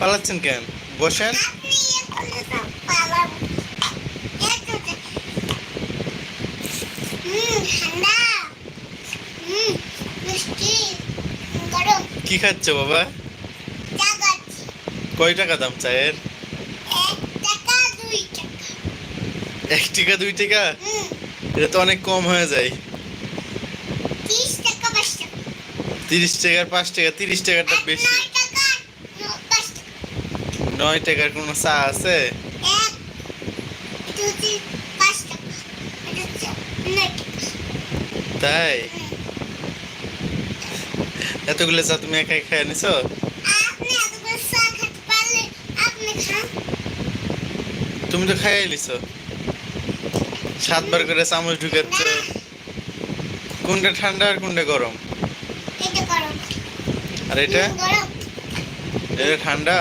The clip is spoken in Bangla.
পালাচ্ছেন কেন বসেন। কি খাচ্ছ বাবা কয় টাকা দাম চায়ের এক টাকা, দুই টাকা। এটা তো অনেক কম হয়ে যায়। তিরিশ টাকার পাঁচ টাকা তিরিশ টাকাটা বেশি নয় টাকা, ন- পাঁচ টাকা। নয় টাকার কোনো চা আছে। তাই? এতগুলো চা তুমি একাই খেয়ে নিছো? তুমি তো খাইয়ে নিছো। সাতবার করে চামচ ঢুকাচ্ছ। কোনটা ঠান্ডা আর কোনটা গরম? আর এটা? এটা ঠান্ডা।